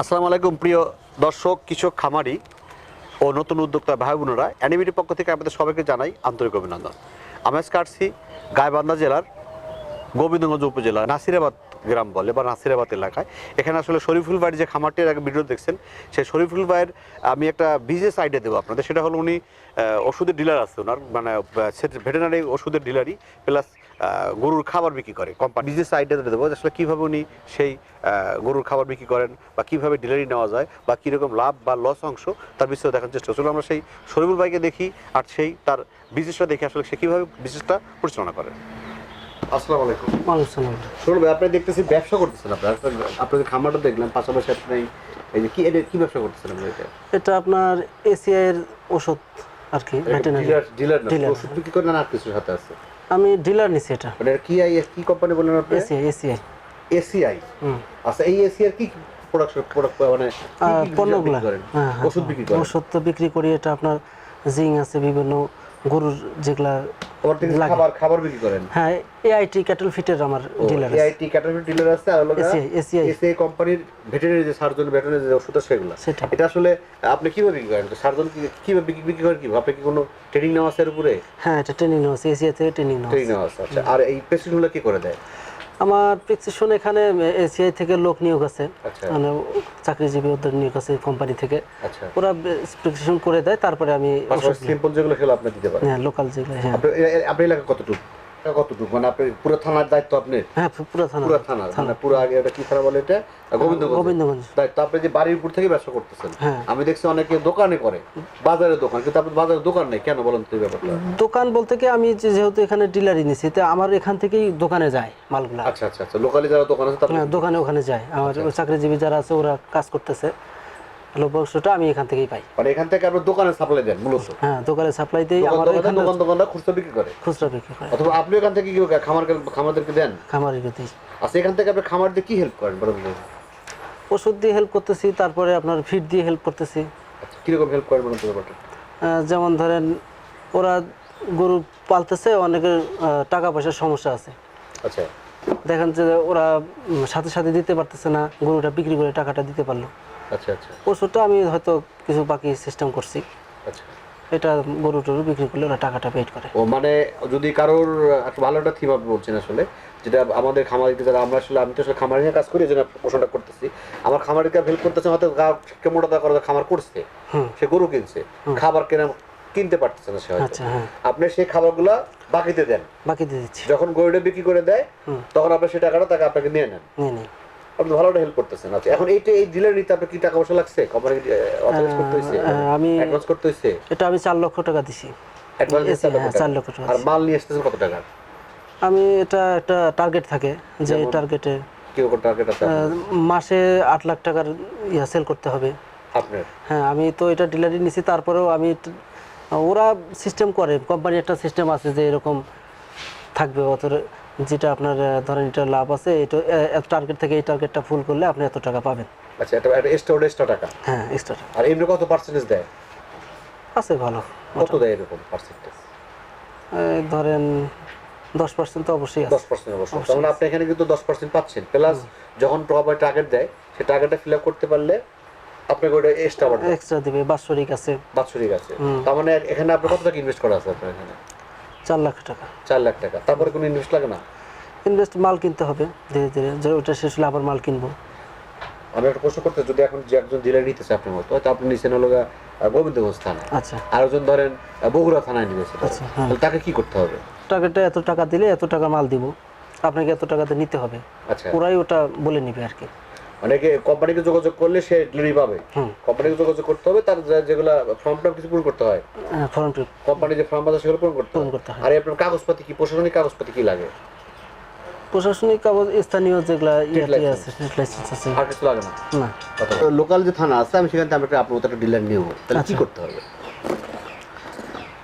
আসসালামু আলাইকুম, প্রিয় দর্শক, কৃষক, খামারি ও নতুন উদ্যোক্তা ভাই বোনেরা অ্যানিমিটির পক্ষ থেকে আপনাদের সবাইকে জানাই আন্তরিক অভিনন্দন। আমি আজকে আসছি গাইবান্ধা জেলার গোবিন্দগঞ্জ উপজেলা, নাসিরাবাদ গ্রাম বলে, বা নাসিরাবাদ এলাকায়। এখানে আসলে শরীফুল ভাইয়ের যে খামারটির আগে ভিডিও দেখছেন, সেই শরীফুল ভাইয়ের, আমি একটা বিজনেস আইডিয়া দেবো আপনাদের। সেটা হলো উনি ওষুধের ডিলার আছে ওনার মানে ভেটেনারি ওষুধের ডিলারই প্লাস গরুর খাবার বিক্রি করে কোম্পানি বিজনেস আইডিয়া দেবো আসলে কীভাবে উনি সেই গরুর খাবার বিক্রি করেন বা কীভাবে ডিলারি নেওয়া যায় বা কীরকম লাভ বা লস অংশ তার বিষয়ে দেখার চেষ্টা চলো আমরা সেই শরীফুল ভাইকে দেখি আর সেই তার বিজনেসটা দেখে আসলে সে কীভাবে বিজনেসটা পরিচালনা করে। আসসালামু আলাইকুম। মানুষ শোনাবে ভাই আপনি দেখতেছি ব্যবসা করতেছেন আপনার। আপনাদের খামারটা দেখলাম পাশাপাশি আপনি এই যে কি এটা কি ব্যবসা করতেছেন আপনি এটা? এটা আপনার এসিআই এর ওষুধ আর কি ডিলার ডিলার ওষুধ বিক্রি করেন না আর কিছুর সাথে আছে? আমি ডিলার নিছি এটা। মানে এটা কি আই কি কোম্পানি বলেন আপনি? ACI ACI ACI? হুম। আচ্ছা এই এসিআর কি প্রোডাকশন প্রোডাক্ট মানে পণ্যগুলো? হ্যাঁ হ্যাঁ ওষুধ বিক্রি করেন? ওষুধ তো বিক্রি করি এটা আপনার জিং আছে বিভিন্ন গরুর যেগুলা আবার থেকে খাবার খাবার বিক্রি করেন? হ্যাঁ এআইটি ক্যাটল ফিটের আমার ডিলার আছে। এআইটি ক্যাটাগরি ডিলার আছে আর হলো এসিআই এসিআই এসিআই কোম্পানির ভেটেরিনারি যে সার্জন ভেটেরিনারি যে ওষুধ আছে সেগুলো। এটা আসলে আপনি কীভাবে বিক্রি করেন? সার্জন কি কীভাবে বিক্রি বিক্রি করেন কি আপনি কি কোনো ট্রেনিং নেওয়া আছে এর উপরে? হ্যাঁ এটা ট্রেনিং নেওয়া আছে এসিআই থেকে ট্রেনিং নেওয়া ট্রেনিং নেওয়া আছে আচ্ছা। আর এই প্রেসক্রিপশনগুলো কি করে দেয়? আমার প্রেসক্রিপশন এখানে এসিআই থেকে লোক নিয়োগ আছে। আচ্ছা। মানে চাকরিজীবী ওদের নিয়োগ আছে কোম্পানি থেকে। আচ্ছা। ওরা প্রেসক্রিপশন করে দেয় তারপরে আমি সিম্পল যেগুলো খেলো আপনি দিতে পারেন। হ্যাঁ লোকাল যেগুলো হ্যাঁ। আপনার এলাকা কতটুকু? কতটুকু? মানে আপনি পুরো থানার দায়িত্ব আপনি? হ্যাঁ পুরো থানা পুরো থানা মানে পুরো আগে এটা কি থানা বলে এটা? গোবিন্দগঞ্জ গোবিন্দগঞ্জ। দায়িত্ব। আপনি যে বাড়ির উপর থেকে ব্যবসা করতেছেন হ্যাঁ। আমি দেখছি অনেকে দোকানে করে বাজারে দোকান কিন্তু আপনার বাজারে দোকান নেই কেন বলেন তো এই ব্যাপারটা? দোকান বলতে কি আমি যেহেতু এখানে ডিলারই নিছি তো আমার এখান থেকেই দোকানে যায় মালগুলা। আচ্ছা আচ্ছা আচ্ছা লোকালি যারা দোকান আছে তারা হ্যাঁ দোকানে ওখানে যায়। আমার চাকরিজীবী যারা আছে ওরা কাজ করতেছে। আমি এখান থেকেই পাই। মানে এখান থেকে আপনার দোকানে সাপ্লাই দেন মূলত? হ্যাঁ দোকানে সাপ্লাই দিই আমার এখানে দোকান খুচরা বিক্রি করে। খুচরা বিক্রি করে। অথবা আপনি এখান থেকে কি খামার খামারদেরকে দেন? দিই। আচ্ছা এখান থেকে আপনি খামার দিয়ে কি হেল্প করেন ওষুধ দিয়ে হেল্প করতেছি তারপরে আপনার ফিড দিয়ে হেল্প করতেছি। আচ্ছা, কীরকম হেল্প করেন বলেন ব্যাপারটা? যেমন ধরেন ওরা গরু পালতেছে অনেকের টাকা পয়সার সমস্যা আছে। আচ্ছা। দেখেন যে ওরা সাথে সাথে দিতে পারতেছে না গরুটা বিক্রি করে টাকাটা দিতে পারল। আচ্ছা আচ্ছা। ওষুধটা আমি হয়তো কিছু বাকি সিস্টেম করছি। আচ্ছা। এটা গরু টরু বিক্রি করলে ওরা টাকাটা পেড করে। ও মানে যদি কারোর ভালো একটা থিম আপনি বলছেন আসলে যেটা আমাদের খামারিকে যারা আমরা আসলে আমি তো আসলে খামারি নিয়ে কাজ করি জন্য প্রশ্নটা করতেছি। আমার খামারিকে হেল্প করতেছে হয়তো গা মোটা দা করে খামার করছে সে গরু কিনছে খাবার কেনা কিনতে পারতেছে না সে হয়তো। আচ্ছা হ্যাঁ। আপনি সেই খাবারগুলা বাকিতে দেন। বাকি দিয়ে দিচ্ছি। যখন গরুটা বিক্রি করে দেয় তখন আপনি সেই টাকাটা তাকে আপনাকে নিয়ে নেন। আপনি ভালো হেল্প করতেছেন। আচ্ছা এখন এইটা এই ডিলার নিতে আপনার কি টাকা পয়সা লাগছে কোম্পানি অথরাইজ করতে হয়েছে আহ, আমি অ্যাডভান্স করতে হয়েছে এটা আমি চার লক্ষ টাকা দিছি। অ্যাডভান্স এসে, হ্যাঁ, লক্ষ টাকা আর মাল নিয়ে আসতেছেন কত টাকা? আমি এটা একটা টার্গেট থাকে যে টার্গেটে টার্গেট আছে মাসে আট লাখ টাকার ইয়া সেল করতে হবে। আপনার? হ্যাঁ আমি তো এটা ডিলারই নিছি তারপরেও আমি ওরা সিস্টেম করে। কোম্পানির একটা সিস্টেম আছে যে এরকম থাকবে অত যেটা আপনার ধরেন এটা লাভ আছে এটা টার্গেট থেকে এই টার্গেটটা ফুল করলে আপনি এত টাকা পাবেন। আচ্ছা এটা একটা এক্সট্রা ওটা এক্সট্রা টাকা? হ্যাঁ এক্সট্রা টাকা। আর এমনি কত পার্সেন্টেজ দেয়? আছে ভালো কত দেয় এরকম পার্সেন্টেজ ধরেন দশ পার্সেন্ট তো অবশ্যই আছে। দশ পার্সেন্ট অবশ্যই। মানে আপনি এখানে কিন্তু দশ পার্সেন্ট পাচ্ছেন। প্লাস যখন প্রপার টার্গেট দেয় সেই টার্গেটটা ফিল আপ করতে পারলে আপনাকে ওটা এক্সট্রা এক্সট্রা দিবে বাৎসরিক আছে। বাৎসরিক আছে। তার মানে এখানে আপনার কত টাকা ইনভেস্ট করা আছে আপনার এখানে? চার লাখ টাকা। চার লাখ টাকা। তারপরে কোনো ইনভেস্ট লাগে না? ইনভেস্ট মাল কিনতে হবে ধীরে ধীরে। যে ওটা শেষ হলে আবার মাল কিনবো। আমি একটা প্রশ্ন করতে যদি এখন যে একজন ডিলার নিতেছে আপনার মতো হয়তো আপনি নিচ্ছেন হলো গোবিন্দগঞ্জ থানায়। আচ্ছা। আরেকজন ধরেন বগুড়া থানায় নিতেছে আচ্ছা, হ্যাঁ। তাহলে তাকে কি করতে হবে? টাকাটা এত টাকা দিলে এত টাকা মাল দিব আপনাকে এত টাকাতে নিতে হবে। আচ্ছা। ওরাই ওটা বলে নিবে আর কি। মানে কি কোম্পানিকে যোগাযোগ করলে সে ডেলিভারি পাবে। হুম কোম্পানিকে যোগাযোগ করতে হবে তার যেগুলা ফর্ম টর্ম কিছু পূরণ করতে হয়। ফর্ম টু কোম্পানি যে ফর্ম আছে সেগুলো পূরণ করতে পূরণ হয়। করতে হয়। আর আপনার কাগজপাতি কি প্রশাসনিক কাগজপাতি কি লাগে? প্রশাসনিক কাগজ স্থানীয় যেগুলা ইয়াতে আছে লাইসেন্স আছে। আর কিছু লাগে না? না। লোকাল যে থানা আছে আমি সেখান থেকে আমি একটা আপনার একটা ডিলার নিব। তাহলে কি করতে হবে?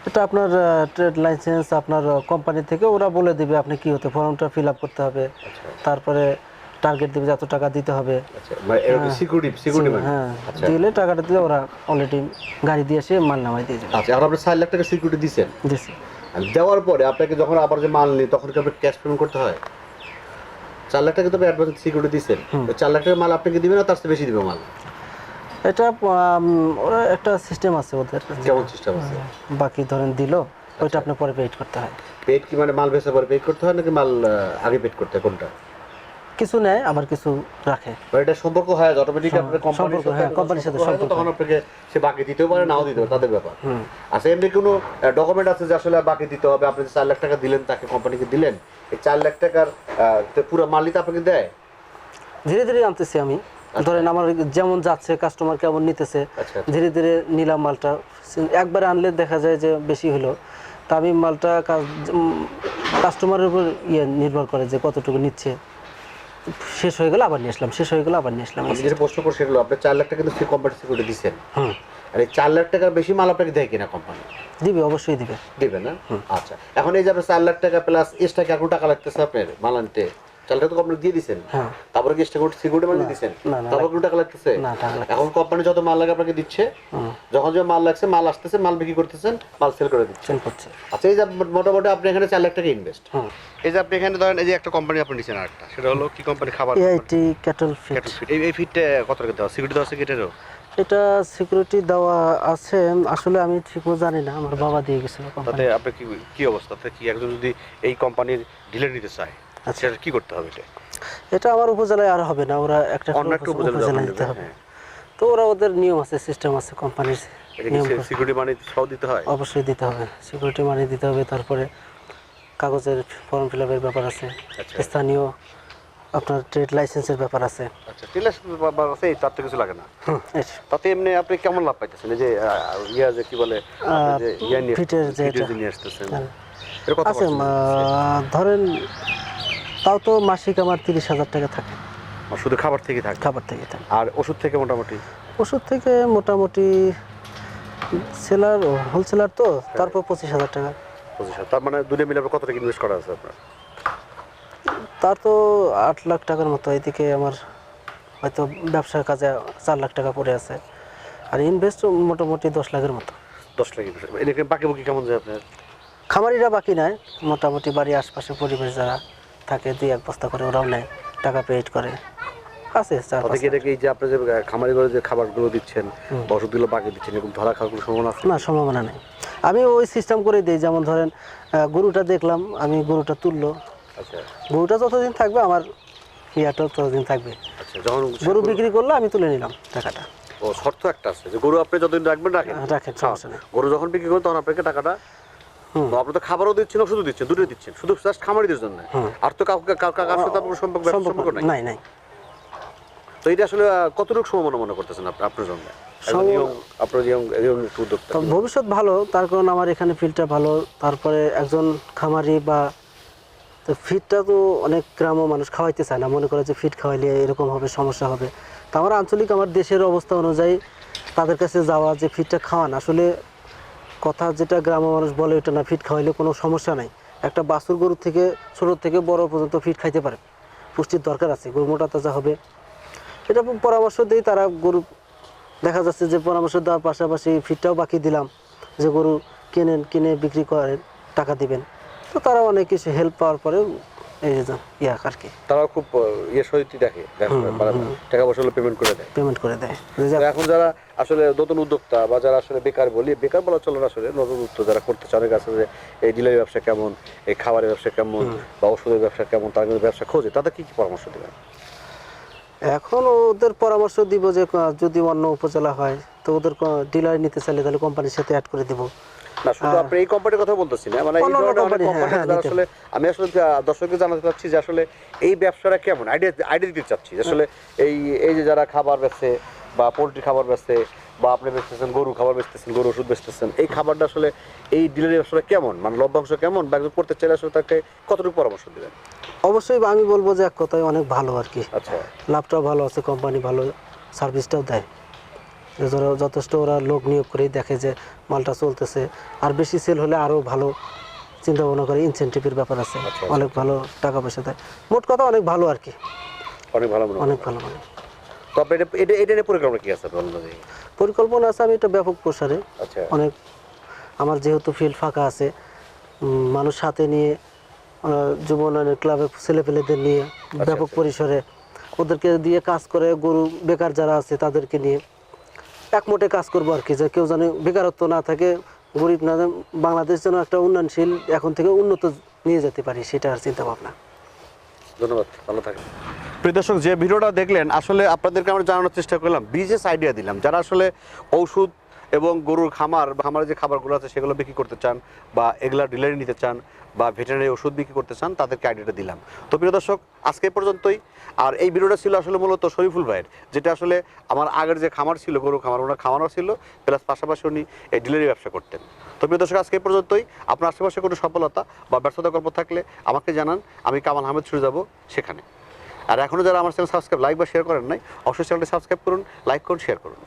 এটা আপনার ট্রেড লাইসেন্স আপনার কোম্পানি থেকে ওরা বলে দিবে আপনি কি হতে ফর্মটা ফিল আপ করতে হবে। আচ্ছা। তারপরে টার্গেট দিবে যত টাকা দিতে হবে। আচ্ছা মানে সিকিউরিটি মানে? হ্যাঁ আচ্ছা। দিলে টাকাটা দিলে ওরা অলরেডি গাড়ি দিয়ে এসে মাল নামাই দিয়ে যাবে। আচ্ছা আর আপনি চার লাখ টাকা সিকিউরিটি দিচ্ছেন দেওয়ার পরে আপনাকে যখন আবার যে মাল নিই তখন কি ক্যাশ পেমেন্ট করতে হয়? চার লাখ টাকা তো অ্যাডভান্স সিকিউরিটি দিচ্ছেন চার লাখ টাকা মাল আপনাকে দিবে না তার চেয়ে বেশি দিবে মাল? এটা ওরা একটা সিস্টেম আছে ওদের। কেমন সিস্টেম আছে? বাকি ধরেন দিল ওইটা আপনি পরে পেড করতে হয়। পেড কি মানে মাল বেচা পরে পেড করতে হয় নাকি মাল আগে পেড করতে হয় কোনটা? কিছু নেয় আবার কিছু রাখে। মানে এটা সম্পর্ক হয় অটোমেটিক আপনার কোম্পানির সম্পর্ক, সাথে হ্যাঁ, কোম্পানির সাথে সম্পর্ক তখন আপনাকে সে বাকি দিতেও পারে নাও দিতে পারে তাদের ব্যাপার। আচ্ছা এমনি কোনো ডকুমেন্ট আছে যে আসলে বাকি দিতে হবে? আপনি চার লাখ টাকা দিলেন তাকে কোম্পানিকে দিলেন এই চার লাখ টাকার পুরো মালই তো আপনাকে দেয়? ধীরে ধীরে আনতেছি আমি। ধরেন আমার যেমন যাচ্ছে কাস্টমার কেমন নিতেছে আচ্ছা। ধীরে ধীরে নিলাম মালটা। একবারে আনলে দেখা যায় যে বেশি হলো। তা আমি মালটা কাস্টমারের উপর ইয়ে নির্ভর করে যে কতটুকু নিচ্ছে। শেষ হয়ে গেল আবার নিয়ে আসলাম শেষ হয়ে গেল আবার নিয়ে আসলাম। আমি যেটা প্রশ্ন করছি সেগুলো আপনি চার লাখ টাকা কিন্তু কোম্পানি সিকিউরিটি দিচ্ছেন হুম। আর এই চার লাখ টাকার বেশি মাল আপনাকে দেয় কিনা কোম্পানি দিবে অবশ্যই দিবে। দিবে না? আচ্ছা। এখন এই যে আপনার চার লাখ টাকা প্লাস এক্সট্রা কি এখন টাকা লাগতেছে আপনার? মাল আনতে? চার লাখ তো কোম্পানি দিয়ে দিচ্ছেন হ্যাঁ। তারপরে কি এক্সট্রা সিকিউরিটি দিচ্ছেন তারপর কোনো টাকা লাগতেছে এখন কোম্পানি যত মাল লাগে আপনাকে দিচ্ছে যখন যে মাল লাগছে মাল আসতেছে মাল বিক্রি করতেছেন মাল সেল করে দিচ্ছে সেল করছে। আচ্ছা এই যে মোটামুটি আপনি এখানে চার লাখ টাকা ইনভেস্ট এই যে আপনি এখানে ধরেন এই যে একটা কোম্পানি আপনি নিচ্ছেন আরেকটা সেটা হলো কি কোম্পানি খাবার এআইটি ক্যাটল ফিট এই এই ফিটটা কত টাকা দেওয়া? সিকিউরিটি দেওয়া আছে কি এটারও? এটা সিকিউরিটি দেওয়া আছে। আসলে আমি ঠিক জানি না আমার বাবা দিয়ে গেছিল তাতে আপনি কি কি অবস্থা? কি একজন যদি এই কোম্পানির ডিলার নিতে চায় আচ্ছা। কি করতে হবে এটা? এটা আমার উপজেলায় আর হবে না ওরা একটা অন্য একটা উপজেলা হবে। হ্যাঁ। তো ওরা ওদের নিয়ম আছে সিস্টেম আছে কোম্পানির সিকিউরিটি মানি সহ দিতে হয়? অবশ্যই দিতে হবে সিকিউরিটি মানি দিতে হবে তারপরে কাগজের ফর্ম ফিল আপের ব্যাপার আছে আচ্ছা। স্থানীয় আপনার ট্রেড লাইসেন্সের ব্যাপার আছে। আচ্ছা টিলার আছে এই তার তো কিছু লাগে না। তাতে এমনি আপনি কেমন লাভ পাইতেছেন? যে ইয়া যে কি বলে ইয়া ফিটের যে এটা- নিয়ে আসতেছেন। হ্যাঁ। আছে ধরেন তাও তো মাসিক আমার তিরিশ হাজার টাকা থাকে। শুধু খাবার থেকে থাকে? খাবার থেকে থাকে। আর ওষুধ থেকে মোটামুটি? ওষুধ থেকে মোটামুটি সেলার হোলসেলার তো তারপর পঁচিশ হাজার টাকা। পঁচিশ হাজার। তার মানে দুটো মিলে কত টাকা ইনভেস্ট করা আছে আপনার? তার তো আট লাখ টাকার মতো এদিকে আমার হয়তো ব্যবসার কাজে চার লাখ টাকা পড়ে আছে। আর ইনভেস্ট মোটামুটি দশ লাখের মতো। দশ লাখ বাকি বুকি কেমন যায় আপনার? খামারিরা বাকি নাই মোটামুটি বাড়ির আশপাশে পরিবেশ যারা। থাকে দুই এক বস্তা করে ওরাও নেয় টাকা পেড করে। আছে চার তাতে পাঁচ এটা কি যে আপনি যে খামারি করে যে খাবারগুলো দিচ্ছেন বা ওষুধগুলো বাকি দিচ্ছেন এরকম ধরা খাওয়ার কোনো সম্ভাবনা আছে? না সম্ভাবনা নেই। আমি ওই সিস্টেম করে দিই যেমন ধরেন গরুটা দেখলাম আমি গরুটা তুললো। আচ্ছা। গরুটা যতদিন থাকবে আমার ইয়াটাও ততদিন থাকবে। আচ্ছা যখন গরু বিক্রি করলে আমি তুলে নিলাম টাকাটা। ও শর্ত একটা আছে যে গরু আপনি যতদিন রাখবেন রাখেন। আহ, রাখেন সমস্যা নেই। গরু যখন বিক্রি করেন তখন আপনাকে টাকাটা আপনি তো খাবারও দিচ্ছেন ওষুধও দিচ্ছেন দুটোই দিচ্ছেন। শুধু জাস্ট খামারিদের জন্য। আর তো কাউকে কাউ কার সাথে আপনার সম্পর্ক সম্পর্ক নাই? নাই তো এটা আসলে কতটুকু সম্ভাবনা মনে করতেছেন আপনার জন্য? ভবিষ্যৎ ভালো তার কারণ আমার এখানে ফিল্ডটা ভালো। তারপরে একজন খামারি বা তো ফিডটা তো অনেক গ্রাম্য মানুষ খাওয়াইতে চায় না। মনে করে যে ফিড খাওয়াইলে এরকম হবে সমস্যা হবে। তো আমার আঞ্চলিক আমার দেশের অবস্থা অনুযায়ী তাদের কাছে যাওয়া যে ফিডটা খাওয়ান আসলে কথা যেটা গ্রামের মানুষ বলে ওটা না ফিড খাওয়াইলে কোনো সমস্যা নাই। একটা বাছুর গরু থেকে, ছোট থেকে বড় পর্যন্ত ফিড খাইতে পারে। পুষ্টির দরকার আছে গরু মোটা তাজা হবে। এটা পরামর্শ দিই তারা গরু দেখা যাচ্ছে যে পরামর্শ দেওয়ার পাশাপাশি ফিডটাও বাকি দিলাম, যে গরু কেনেন, কিনে বিক্রি করেন, টাকা দিবেন। তো তারা অনেক কিছু হেল্প পাওয়ার পরে এই যে ইয়া আর কি তারাও খুব ইয়ে সহিত দেখে দেখে, মানে টাকা পয়সা পেমেন্ট করে দেয়। পেমেন্ট করে দেয়। যে তো যাক, এখন যারা আসলে নতুন উদ্যোক্তা বা যারা আসলে বেকার বলি বেকার বলা চলে আসলে নতুন উদ্যোক্তা যারা করতে চায় অনেক আছে যে এই ডিলারি ব্যবসা কেমন এই খাবারের ব্যবসা কেমন বা ওষুধের ব্যবসা কেমন তারা কিন্তু ব্যবসা খোঁজে। তাদের কি কি পরামর্শ দেবেন? এখন ওদের পরামর্শ দিব যে যদি অন্য উপজেলা হয় তো ওদের ডিলার নিতে চাইলে তাহলে কোম্পানির সাথে অ্যাড করে দিব। না শুধু আপনি এই কোম্পানির কথা বলতেছি না মানে এই অন্য অন্য ধরনের অনেক company, কোম্পানি যারা নিতে- আসলে আমি আসলে দর্শককে জানাতে চাচ্ছি যে আসলে এই ব্যবসাটা কেমন? আইডিয়া আইডিয়া দিতে চাচ্ছি আসলে এই এই যে যারা খাবার বেচে বা পোলট্রি খাবার বেচে বা আপনি বেচতেছেন গরু খাবার বেচতেছেন গরু ওষুধ বেচতেছেন এই খাবারটা আসলে এই ডিলারি ব্যবসাটা কেমন? মানে লভ্যাংশ কেমন? বা একজন করতে চাইলে আসলে তাকে কতটুকু পরামর্শ দেবেন? অবশ্যই আমি বলব যে এক কথায় অনেক ভালো আর কি। আচ্ছা। লাভটাও ভালো আছে কোম্পানি ভালো সার্ভিসটাও দেয়। যথেষ্ট ওরা লোক নিয়োগ করেই দেখে যে মালটা চলতেছে। আর বেশি সেল হলে আরও ভালো চিন্তা ভাবনা করে ইনসেন্টিভের ব্যাপার আছে। আচ্ছা, অনেক ভালো টাকা পয়সা দেয়। মোট কথা অনেক ভালো আর কি। অনেক ভালো অনেক ভালো মানে তো এটা এটা এটা নিয়ে পরিকল্পনা কি আছে পরিকল্পনা আছে আমি এটা ব্যাপক প্রসারে। আচ্ছা। অনেক আমার যেহেতু ফিল্ড ফাঁকা আছে মানুষ সাথে নিয়ে যুব উন্নয়নের ক্লাবের ছেলেপেলেদের নিয়ে ব্যাপক আচ্ছা। পরিসরে ওদেরকে দিয়ে কাজ করে গরু বেকার যারা আছে তাদেরকে নিয়ে। একমোটে কাজ করব আর কি যে কেউ যেন বেকারত্ব না থাকে গরিব না বাংলাদেশ যেন একটা উন্নয়নশীল এখন থেকে উন্নত নিয়ে যেতে পারি সেটা আর চিন্তা ভাবনা। ধন্যবাদ ভালো থাকেন প্রিয় দর্শক যে ভিডিওটা দেখলেন আসলে আপনাদেরকে আমরা জানানোর চেষ্টা করলাম বিজনেস আইডিয়া দিলাম যারা আসলে ঔষধ এবং গরুর খামার বা খামারের যে খাবারগুলো আছে সেগুলো বিক্রি করতে চান বা এগুলা ডিলারি নিতে চান বা ভেটেরিনারি ওষুধ বিক্রি করতে চান, তাদেরকে আইডিয়াটা দিলাম। তো প্রিয় দর্শক, আজকে পর্যন্তই। আর এই ভিডিওটা ছিল আসলে মূলত শরীফুল ভাইয়ের, যেটা আসলে আমার আগের যে খামার ছিল, গরু খামার, ওনার খামারও ছিল প্লাস পাশাপাশি উনি এই ডিলারি ব্যবসা করতেন। তো প্রিয় দর্শক, আজকে পর্যন্তই। আপনার আশেপাশে কোনো সফলতা বা ব্যর্থতা গল্প থাকলে আমাকে জানান, আমি কামাল আহমেদ শুরু যাব সেখানে। আর এখনও যারা আমার চ্যানেল সাবস্ক্রাইব লাইক বা শেয়ার করেন নাই, অবশ্যই চ্যানেলটি সাবস্ক্রাইব করুন লাইক করুন শেয়ার করুন।